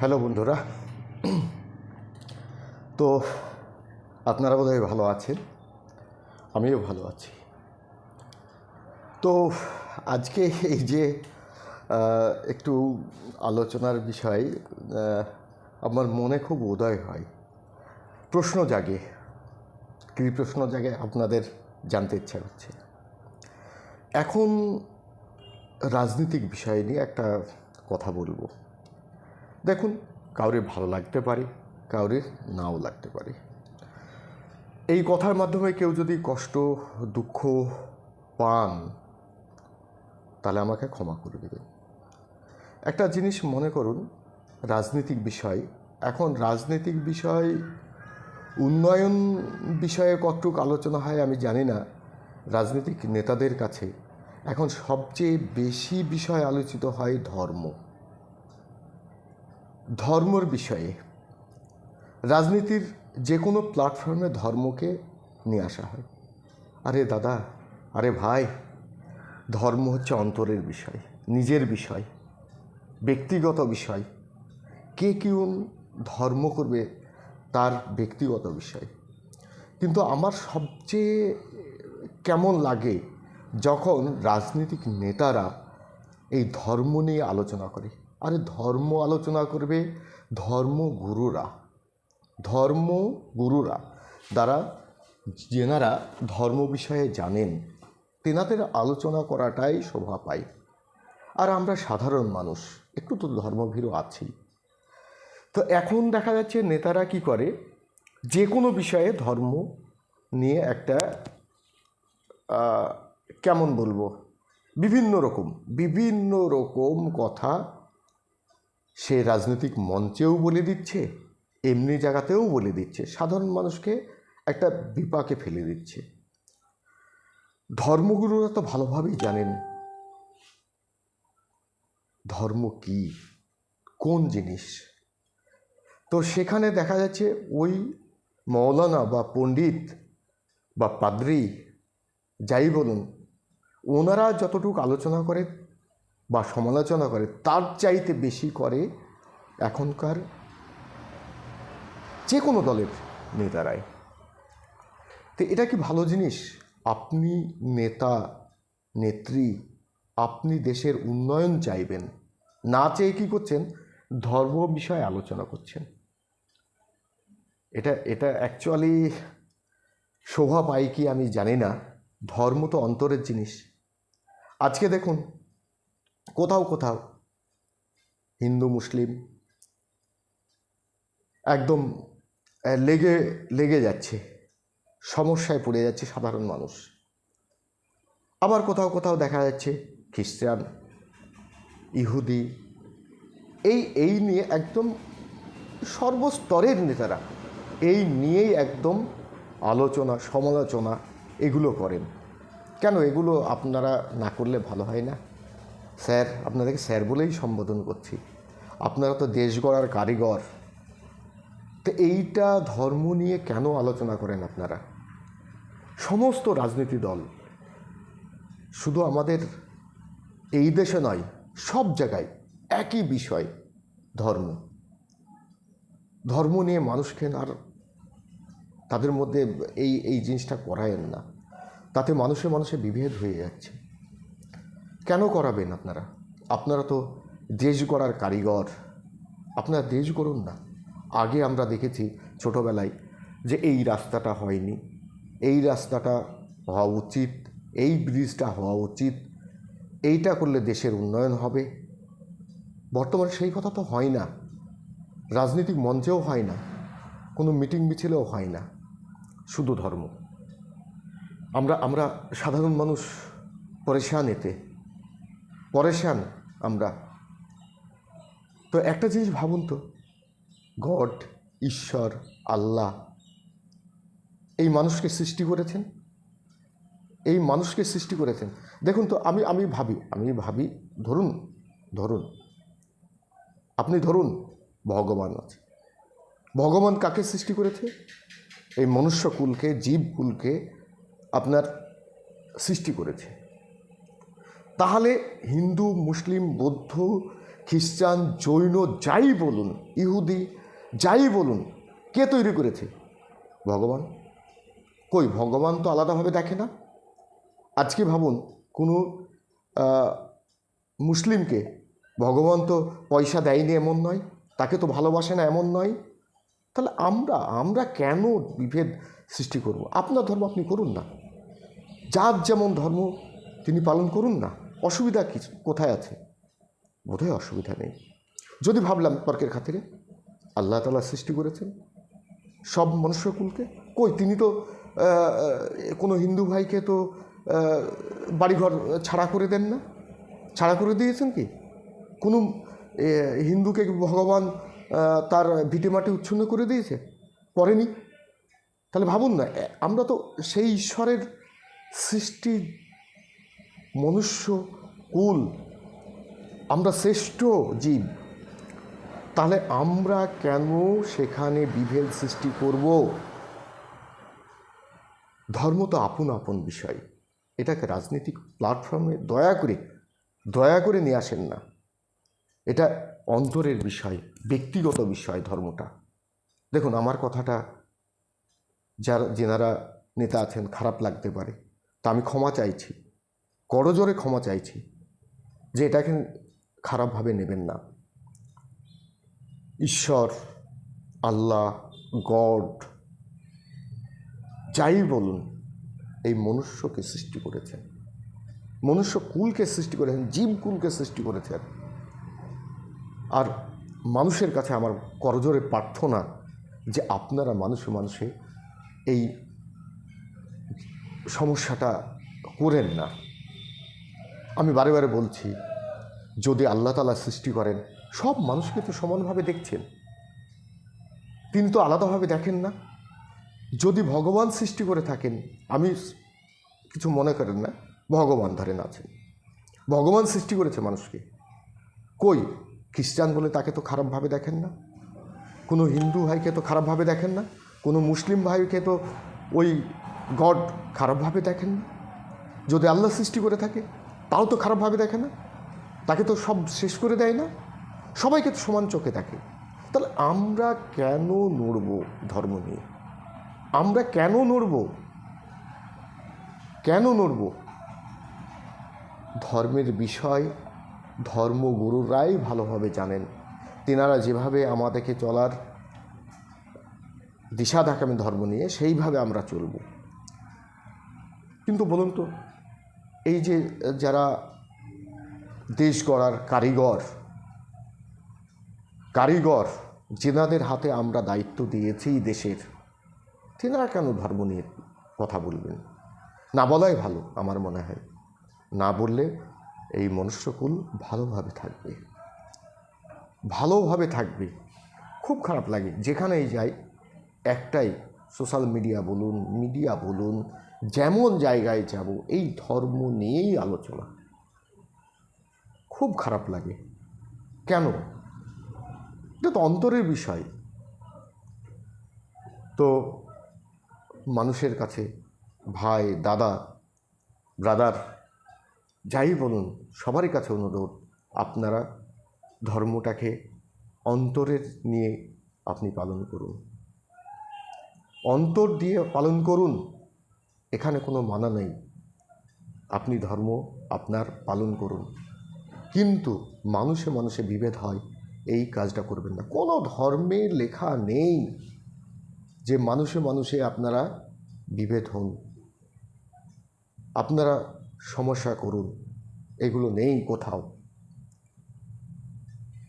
Hello বন্ধুরা। তো আপনারা বোধহয় ভালো আছেন, আমিও ভালো আছি। তো আজকে এই যে একটু আলোচনার বিষয় আমার মনে খুব উদয় হয়। প্রশ্ন জাগে কী প্রশ্ন জাগে, আপনাদের জানতে ইচ্ছা করছে। এখন রাজনৈতিক বিষয় নিয়ে একটা কথা বলব। দেখুন, কাউরে ভালো লাগতে পারে, কাউরে নাও লাগতে পারে। এই কথার মাধ্যমে কেউ যদি কষ্ট, দুঃখ পান, তাহলে আমাকে ক্ষমা করে দেবেন। একটা জিনিস মনে করুন, রাজনৈতিক বিষয়। এখন রাজনৈতিক বিষয়, উন্নয়ন বিষয়ে কতটুক আলোচনা হয় আমি জানি না। রাজনৈতিক নেতাদের কাছে এখন সবচেয়ে বেশি বিষয় আলোচিত হয় ধর্ম। ধর্মর বিষয়ে রাজনীতির যে কোনো প্ল্যাটফর্মে ধর্মকে নিয়ে আসা হয়। আরে দাদা, আরে ভাই, ধর্ম হচ্ছে অন্তরের বিষয়, নিজের বিষয়, ব্যক্তিগত বিষয়। কে কেউ ধর্ম করবে তার ব্যক্তিগত বিষয়। কিন্তু আমার সবচেয়ে কেমন লাগে যখন রাজনৈতিক নেতারা এই ধর্ম নিয়ে আলোচনা করে। আরে ধর্ম আলোচনা করবে ধর্মগুরুরা ধর্মগুরুরা দ্বারা যেনারা ধর্ম বিষয়ে জানেন, তেনাদের আলোচনা করাটাই শোভা পায়। আর আমরা সাধারণ মানুষ, একটু তো ধর্মভীরও আছি। তো এখন দেখা যাচ্ছে নেতারা কি করে? যে কোনো বিষয়ে ধর্ম নিয়ে একটা কেমন বলব? বিভিন্ন রকম বিভিন্ন রকম কথা সে রাজনৈতিক মঞ্চেও বলে দিচ্ছে, এমনি জায়গাতেও বলে দিচ্ছে, সাধারণ মানুষকে একটা বিপাকে ফেলে দিচ্ছে। ধর্মগুরুরা তো ভালোভাবেই জানেন। ধর্ম কি? কোন জিনিস? তো সেখানে দেখা যাচ্ছে ওই মৌলানা বা পণ্ডিত বা পাদ্রি, যাই বলুন, ওনারা যতটুকু আলোচনা করে বা সমালোচনা করে, তার চাইতে বেশি করে এখনকার যে কোনো দলের নেতারাই। তো এটা কি ভালো জিনিস? আপনি নেতা, নেত্রী, আপনি দেশের উন্নয়ন চাইবেন, না চেয়ে কী করছেন? ধর্ম বিষয়ে আলোচনা করছেন। এটা এটা অ্যাকচুয়ালি শোভা পাই কি আমি জানি না। ধর্ম তো অন্তরের জিনিস। আজকে দেখুন কোথাও কোথাও হিন্দু, মুসলিম একদম লেগে লেগে যাচ্ছে, সমস্যায় পড়ে যাচ্ছে সাধারণ মানুষ। আবার কোথাও কোথাও দেখা যাচ্ছে খ্রিস্টান, ইহুদি, এই এই নিয়ে একদম সর্বস্তরের নেতারা এই নিয়েই একদম আলোচনা, সমালোচনা এগুলো করেন। কেন এগুলো আপনারা না করলে ভালো হয় না? স্যার, আপনাদেরকে স্যার বলেই সম্বোধন করছি। আপনারা তো দেশ গড়ার কারিগর। তো এইটা ধর্ম নিয়ে কেন আলোচনা করেন আপনারা? সমস্ত রাজনীতি দল, শুধু আমাদের এই দেশে নয়, সব জায়গায় একই বিষয়, ধর্ম। ধর্ম নিয়ে মানুষকে আর তাদের মধ্যে এই এই জিনিসটা করায়েন না। তাতে মানুষে মানুষে বিভেদ হয়ে যাচ্ছে। কেন করাবেন আপনারা? আপনারা তো দেশ গড়ার কারিগর। আপনারা দেশ গড়ুন না। আগে আমরা দেখেছি ছোটোবেলায় যে এই রাস্তাটা হয়নি। এই রাস্তাটা হওয়া উচিত, এই ব্রিজটা হওয়া উচিত। এইটা করলে দেশের উন্নয়ন হবে। বর্তমানে সেই কথা তো হয় না। রাজনৈতিক মঞ্চেও হয় না। কোনো মিটিং মিছিলেও হয় না। শুধু ধর্ম। আমরা আমরা সাধারণ মানুষ, পরেশান এতে। পরেশান আমরা। তো একটা জিনিস ভাবুন তো, গড, ঈশ্বর, আল্লাহ, এই মানুষকে সৃষ্টি করেছেন? এই মানুষকে সৃষ্টি করেছেন। দেখুন তো, আমি আমি ভাবি আমি ভাবি, ধরুন ধরুন, আপনি ধরুন, ভগবান আছে। ভগবান কাকে সৃষ্টি করেছে? এই মনুষ্যকুলকে, জীবকুলকে আপনার সৃষ্টি করেছে। তাহলে হিন্দু, মুসলিম, বৌদ্ধ, খ্রিস্টান, জৈন যাই বলুন, ইহুদি যাই বলুন, কে তৈরি করেছে? ভগবান। কই, ভগবান তো আলাদাভাবে দেখে না? আজকে ভাবুন, কোনো মুসলিমকে ভগবান তো পয়সা দেয়নি এমন নয়, তাকে তো ভালোবাসে না এমন নয়। তাহলে আমরা আমরা কেন বিভেদ সৃষ্টি করব? আপনার ধর্ম আপনি করুন না। যার যেমন ধর্ম তিনি পালন করুন না। অসুবিধা কিছু? কোথায় আছে? বোধহয় অসুবিধা নেই। যদি ভাবলাম তর্কের খাতিরে, আল্লাহ তালা সৃষ্টি করেছেন সব মনুষ্যকুলকে। কই, তিনি তো কোনো হিন্দু ভাইকে তো বাড়িঘর ছাড়া করে দেন না? ছাড়া করে দিয়েছেন কি? কোনো হিন্দুকে ভগবান তার ভিটেমাটি উচ্ছন্ন করে দিয়েছে? করেনি? তাহলে ভাবুন না আমরা তো সেই ঈশ্বরের সৃষ্টি মনুষ্য কুল, আমরা শ্রেষ্ঠ জীব। তাহলে আমরা কেন সেখানে বিভেদ সৃষ্টি করব? ধর্ম তো আপন আপন বিষয়। এটাকে রাজনৈতিক প্ল্যাটফর্মে দয়া করে দয়া করে নিয়ে আসেন না। এটা অন্তরের বিষয়, ব্যক্তিগত বিষয় ধর্মটা। দেখুন, আমার কথাটা যারা, যেনারা নেতা আছেন, খারাপ লাগতে পারে। তা আমি ক্ষমা চাইছি। করজোরে ক্ষমা চাইছি যে এটাকে খারাপভাবে নেবেন না। ঈশ্বর, আল্লাহ, গড, যাই বলুন, এই মনুষ্যকে সৃষ্টি করেছেন। মনুষ্য কুলকে সৃষ্টি করেছেন জীবকুলকে সৃষ্টি করেছেন। আর মানুষের কাছে আমার করজোরে প্রার্থনা যে আপনারা মানুষে মানুষে এই সমস্যাটা করেন না। আমি বারে বারে বলছি, যদি আল্লাহ তালা সৃষ্টি করেন, সব মানুষকে তো সমানভাবে দেখছেন। তিনি তো আলাদাভাবে দেখেন না। যদি ভগবান সৃষ্টি করে থাকেন, আমি কিছু মনে করেন না, ভগবান ধরেন আছেন ভগবান সৃষ্টি করেছে মানুষকে। কই? খ্রিস্টান বলে তাকে তো খারাপভাবে দেখেন না। কোনো হিন্দু ভাইকে তো খারাপভাবে দেখেন না। কোনো মুসলিম ভাইকে তো ওই গড খারাপভাবে দেখেন না। যদি আল্লাহ সৃষ্টি করে থাকে তাও তো খারাপভাবে দেখে না? তাকে তো সব শেষ করে দেয় না? সবাইকে তো সমান চোখে দেখে। তাহলে আমরা কেন নড়ব ধর্ম নিয়ে? আমরা কেন নড়ব? কেন নড়ব? ধর্মের বিষয়, ধর্মগুরুরাই ভালোভাবে জানেন। তেনারা যেভাবে আমাদেরকে চলার দিশা দেখাবেন ধর্ম নিয়ে, সেইভাবে আমরা চলব। কিন্তু বলুন তো এই যে যারা দেশ গড়ার কারিগর কারিগর, যেনাদের হাতে আমরা দায়িত্ব দিয়েছি দেশের, তেনারা কেন ধর্ম নিয়ে কথা বলবেন? না বলাই ভালো, আমার মনে হয়। না বললে এই মনুষ্যকুল ভালোভাবে থাকবে। ভালোভাবে থাকবে। খুব খারাপ লাগে। যেখানেই যাই, একটাই সোশ্যাল মিডিয়া বলুন মিডিয়া বলুন, যেমন জায়গায় যাব, এই ধর্ম নিয়েই আলোচনা। খুব খারাপ লাগে। কেন? এটা তো অন্তরের বিষয়। তো মানুষের কাছে, ভাই, দাদা, ব্রাদার, যাই বলুন, সবারই কাছে অনুরোধ, আপনারা ধর্মটাকে অন্তরের নিয়ে আপনি পালন করুন। অন্তর দিয়ে পালন করুন, এখানে কোনো মানা নেই। আপনি ধর্ম আপনার পালন করুন। কিন্তু মানুষে মানুষে বিভেদ হয়, এই কাজটা করবেন না। কোনো ধর্মে লেখা নেই যে মানুষে মানুষে আপনারা বিভেদ হন। আপনারা সমস্যা করুন, এগুলো নেই কোথাও।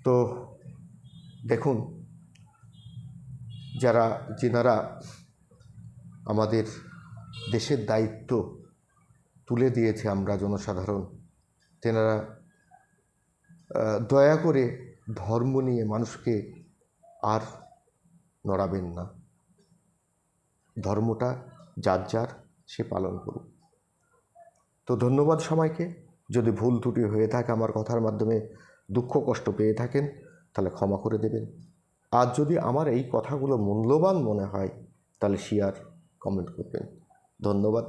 তো দেখুন, যারা, যেনারা আমাদের দেশের দায়িত্ব তুলে দিয়েছে আমরা জনসাধারণ। তেনারা দয়া করে ধর্ম নিয়ে মানুষকে আর নড়াবেন না। ধর্মটা যার যার, সে পালন করুক। তো ধন্যবাদ সবাইকে। যদি ভুল ত্রুটি হয়ে থাকে আমার কথার মাধ্যমে, দুঃখ কষ্ট পেয়ে থাকেন, তাহলে ক্ষমা করে দেবেন। আর যদি আমার এই কথাগুলো মূল্যবান মনে হয়, তাহলে শেয়ার কমেন্ট করবেন ধন্যবাদ